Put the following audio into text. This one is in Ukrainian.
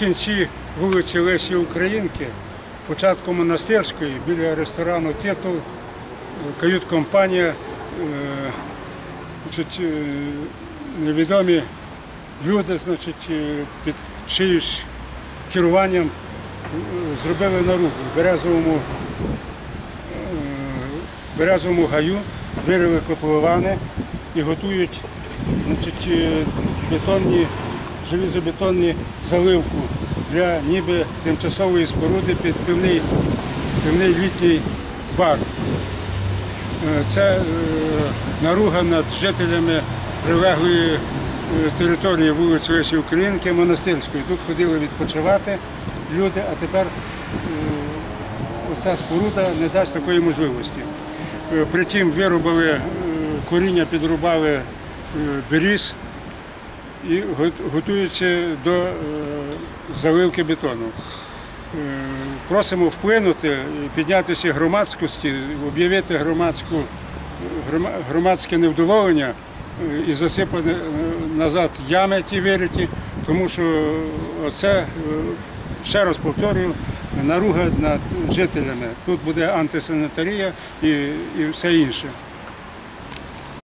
кінці вулиці Лесі Українки, початку монастирської, біля ресторану Титул, кают-компанія, е, е, невідомі люди, значить, е, під чиюсь керуванням зробили наругу в березовому, березовому гаю, вирили котловани і готують значить, бетонні, железобетонні заливку для ніби тимчасової споруди під пивний, пивний літній бар. Це е, наруга над жителями прилеглої е, території вулиці Лесі Українки Монастирської. Тут ходили відпочивати люди, а тепер е, оця споруда не дасть такої можливості. Притім вирубали коріння, підрубали беріз і го- готуються до е, заливки бетону. Е, Просимо вплинути, піднятися громадськості, об'явити громадську, громадське невдоволення е, і засипати назад ями ті вириті, тому що це, ще раз повторюю, наруга над жителями. Тут буде антисанітарія і, і все інше.